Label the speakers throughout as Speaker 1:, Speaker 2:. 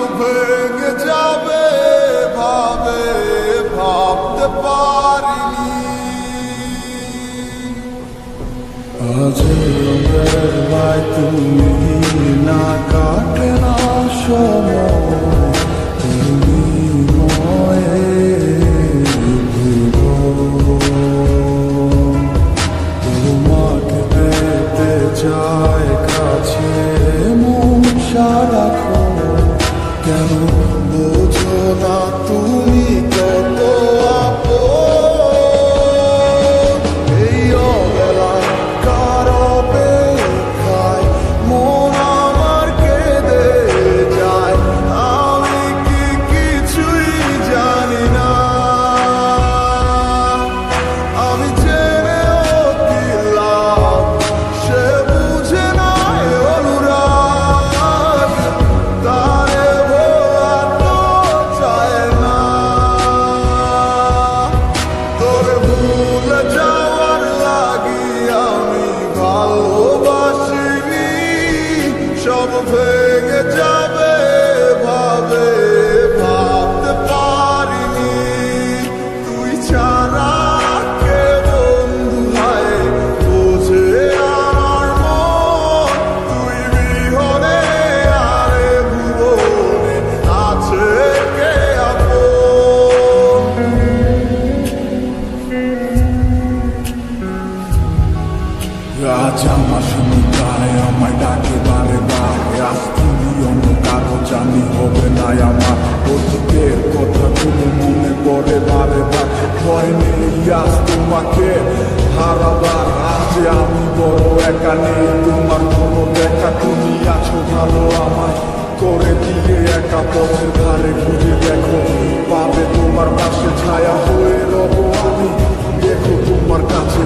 Speaker 1: open ছায়া হয়ে রবো আমি দেখো তোমার কাছে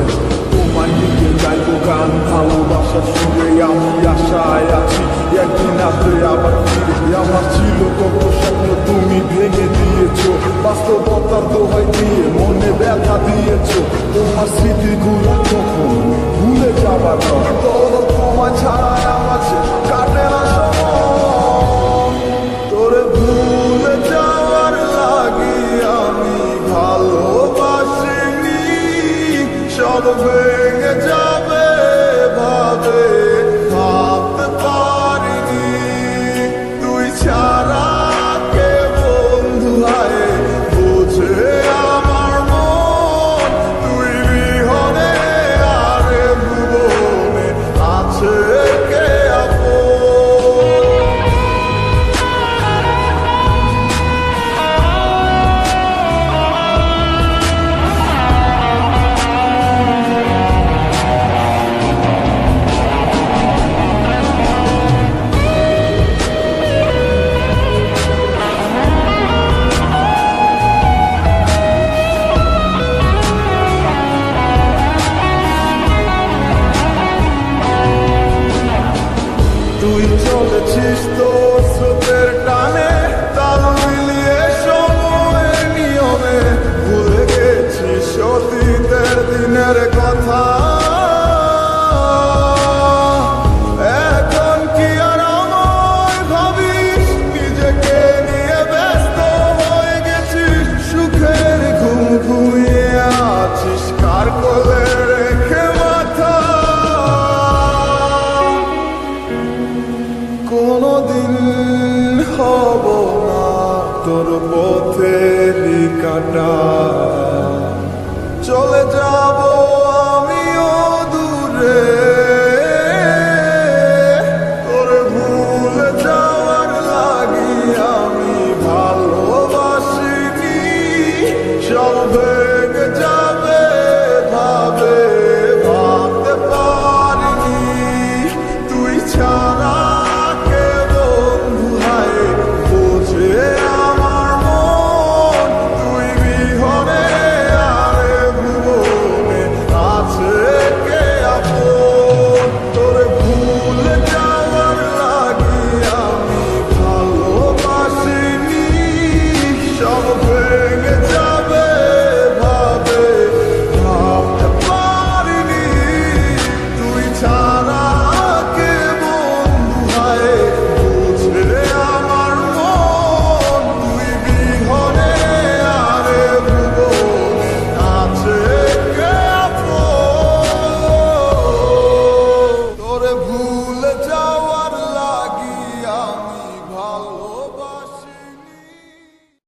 Speaker 1: তোমার দিকে গাইব গান ভালোবাসার সুরে আমি আশায় আছি একদিন আসবে আবার ফিরে আমার ছিল কত স্বপ্ন তুমি ভেঙে দিয়েছ বাস্তবতার দোহাই দিয়ে মনে ব্যথা দিয়েছ তোমার স্মৃতিগুলো কখন ভুলে যাবার all the. te estou পথের কাটা চলে যাব।